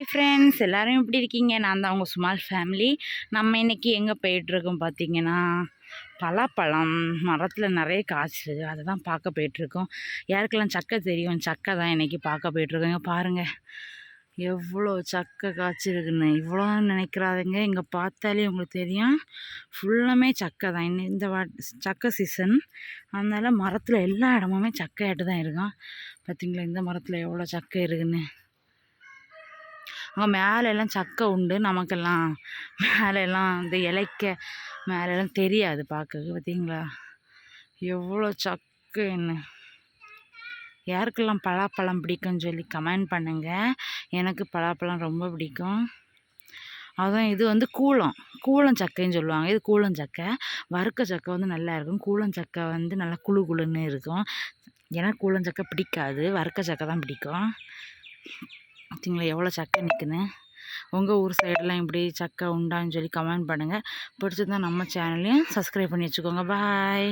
Friends எல்லோரும் எப்படி இருக்கீங்க? நான் தான் உங்கள் சுமால் ஃபேமிலி நம்ம இன்றைக்கி எங்கே போயிட்டுருக்கோம் பார்த்தீங்கன்னா பலாப்பழம் மரத்தில் நிறைய காய்ச்சி அதை தான் பார்க்க போயிட்டுருக்கோம். யாருக்கெல்லாம் சக்கை தெரியும்? சக்கை தான் இன்றைக்கி பார்க்க போயிட்டுருக்கோங்க பாருங்கள் எவ்வளோ சக்கை காய்ச்சிருக்குன்னு. இவ்வளோ நினைக்கிறாதுங்க. இங்கே பார்த்தாலே உங்களுக்கு தெரியும். ஃபுல்லாமே சக்கை தான். இன்னும் இந்த வா சக்கை சீசன் அதனால் மரத்தில் எல்லா இடமுமே சக்கையாட்டு தான் இருக்கும். பார்த்தீங்களா? இந்த மரத்தில் எவ்வளோ சக்கை இருக்குன்னு. அங்கே மேலெல்லாம் சக்கை உண்டு நமக்கெல்லாம். மேலெல்லாம் இந்த இலைக்க மேலெல்லாம் தெரியாது பார்க்க பார்த்தீங்களா எவ்வளோ சக்கைன்னு யாருக்கெல்லாம் பலாப்பழம் பிடிக்கும்னு சொல்லி கமெண்ட் பண்ணுங்கள் எனக்கு பலாப்பழம் ரொம்ப பிடிக்கும். அதுதான் இது வந்து கூளம் கூளம் சக்கைன்னு சொல்லுவாங்க. இது கூளம் சக்கை. வறுக்க சக்கை வந்து நல்லா இருக்கும். கூளம் சக்கை வந்து நல்லா குழு குழுன்னு இருக்கும். ஏன்னா கூளம் சக்கை பிடிக்காது. வறுக்க சக்கை தான் பிடிக்கும். பார்த்தீங்களா எவ்வளோ சக்கை நிற்குன்னு உங்கள் ஊர் சைடெலாம் இப்படி சக்கை உண்டான்னு சொல்லி கமெண்ட் பண்ணுங்கள் பிடிச்சிருந்தா நம்ம சேனலையும் சப்ஸ்கிரைப் பண்ணி வச்சுக்கோங்க. பாய்